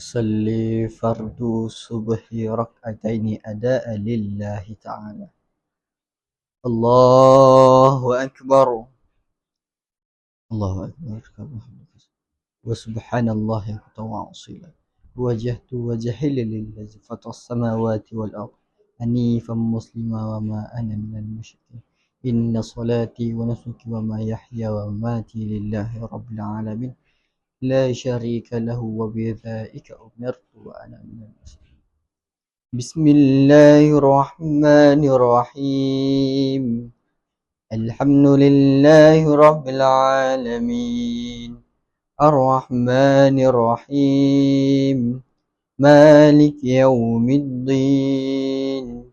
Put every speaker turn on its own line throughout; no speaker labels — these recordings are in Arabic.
أصلي فرد الصبح ركعتين أداء لله تعالى. الله أكبر. الله أكبر. وسبحان الله وتواصلا وجهت وجهي للذي فطر السماوات والأرض. حنيفا مسلما وما أنا من المشركين. إن صلاتي ونسكي وما يحيى ومماتي لله رب العالمين. لا شريك له وبذلك أمرت وأنا من المسلمين. بسم الله الرحمن الرحيم. الحمد لله رب العالمين. الرحمن الرحيم. مالك يوم الدين.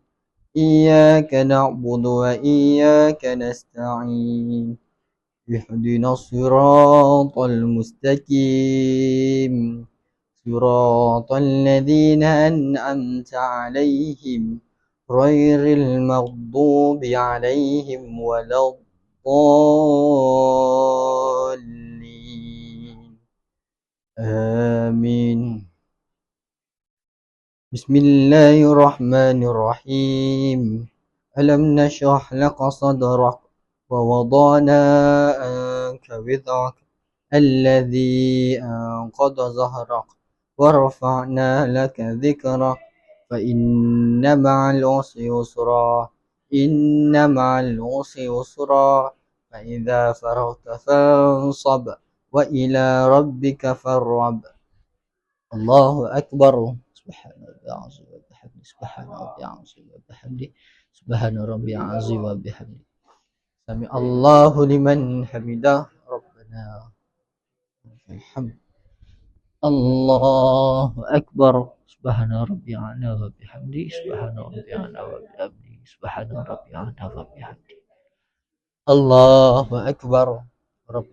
إياك نعبد وإياك نستعين. اهدنا الصراط المستقيم. صراط الذين أنعمت عليهم غير المغضوب عليهم ولا الضالين. آمين. بسم الله الرحمن الرحيم. ألم نشرح لك صدرك ووضعنا عنك وذرك الذي أنقض ظهرك ورفعنا لك ذكرك. فإن مع العسر يسرا إن مع العسر يسرا. فإذا فرغت فانصب وإلى ربك فارغب. الله أكبر. سبحان ربي العظيم وبحمده سبحان ربي العظيم وبحمده سبحان ربي العظيم وبحمده سمع الله لمن حمده ربنا الحمد الله أكبر سبحان ربي أعلى وبحمده سبحان ربي أعلى وبحمده سبحان ربي أعلى وبحمده الله أكبر رب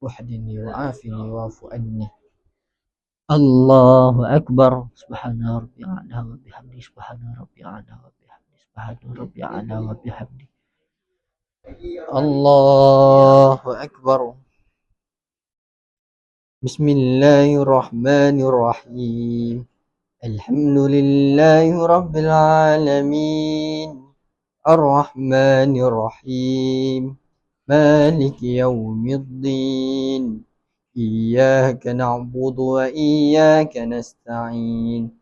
وحدني وعافني واعف عني الله أكبر سبحان ربي أعلى وبحمده سبحان ربي أعلى وبحمده سبحان ربي أعلى وبحمده. الله أكبر. بسم الله الرحمن الرحيم. الحمد لله رب العالمين. الرحمن الرحيم. مالك يوم الدين. إياك نعبد وإياك نستعين.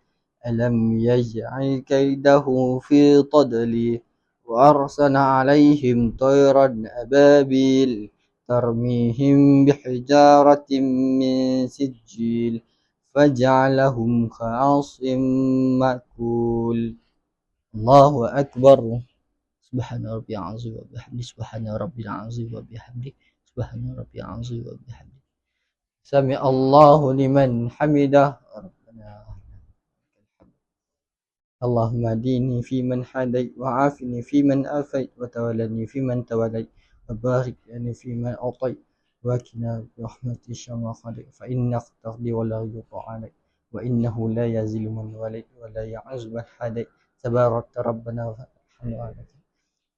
ألم يجعل كيده في طدل وأرسل عليهم طيرا أبابيل ترميهم بحجارة من سجيل فجعلهم كعصف مأكول. الله أكبر. سبحان ربي العظيم وبحمده. سبحان ربي العظيم وبحمده. سبحان ربي العظيم وبحمده. سمع الله لمن حمده. اللهم اهدني فيمن هديت وعافني فيمن عافيت وتولني فيمن توليت وبارك لي فيما أعطيت وكنا برحمتك شر قضيت فإنك تقضي ولا يقضى عليك وإنه لا يزل من وليت ولا يعز من هديت تباركت ربنا والحمد عليك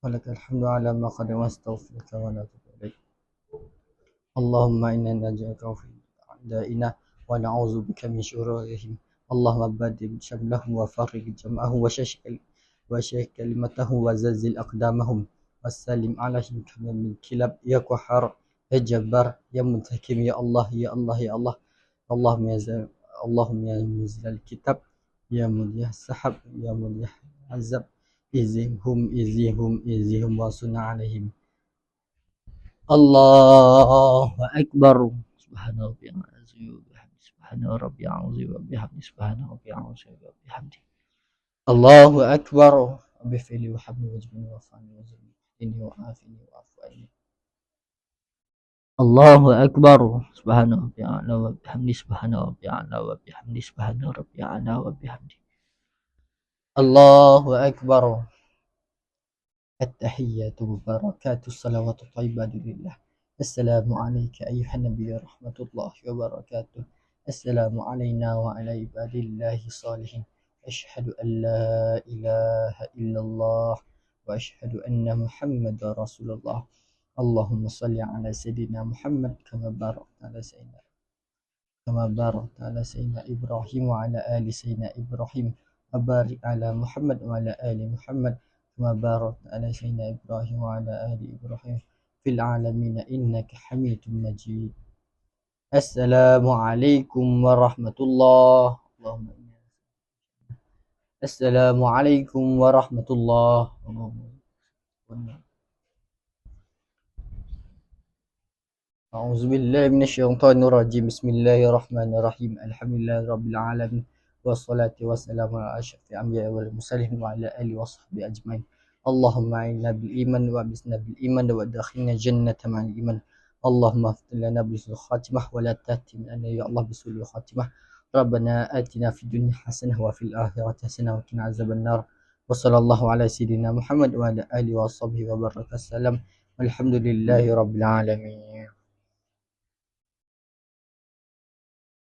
ولك الحمد على ما قد واستغفرك ونتوب إليك اللهم إنا نجعلك في أعدائنا ونعوذ بك من شرورهم اللهم بدل شملهم وفرق جمعهم وششكل وشيك كلمته وزلزل أقدامهم. وسلم عليهم كما من كلاب يا قحر يا جبار يا منتكم يا الله يا الله يا الله. اللهم يا اللهم يا منزل الكتاب يا مليح السحب يا مليح العذاب إزهم إزهم إزهم وصنع عليهم. الله أكبر. سبحان ربي العظيم سبحان ربي العظيم وبحمده سبحان ربي العظيم وبحمده الله أكبر. بفعلي وحبني وجبني وفاني وزرني وعافني وعفو عني الله أكبر. سبحان ربي أعلى وبحمده سبحان ربي أعلى وبحمده سبحان ربي أعلى وبحمده الله أكبر. التحيات وبركات الصلوات الطيبات لله. السلام عليك أيها النبي ورحمة الله وبركاته. السلام علينا وعلى عباد الله الصالحين. أشهد أن لا إله إلا الله وأشهد أن محمد رسول الله. اللهم صل على سيدنا محمد كما باركت على سيدنا كما باركت على سيدنا إبراهيم وعلى آل سيدنا إبراهيم وبارك على محمد وعلى آل محمد كما باركت على سيدنا إبراهيم وعلى آل إبراهيم في العالمين إنك حميد مجيد. السلام عليكم ورحمة الله. اللهم السلام عليكم ورحمة الله. أعوذ بالله من الشيطان الرجيم. بسم الله الرحمن الرحيم. الحمد لله رب العالمين. والصلاة والسلام على أشرف الأنبياء والمرسلين وعلى آله وصحبه أجمعين. اللهم أعنا بالإيمان وأبسنا بالإيمان وأدخلنا الجنة مع الإيمان. اللهم افتح لنا بسوء الخاتمة ولا تهتم لنا يا الله بسوء الخاتمة. ربنا آتنا في الدنيا حسنة وفي الآخرة حسنة وقنا عذاب النار. وصلى الله على سيدنا محمد وعلى آله وصحبه وبارك وسلم. والحمد لله رب العالمين.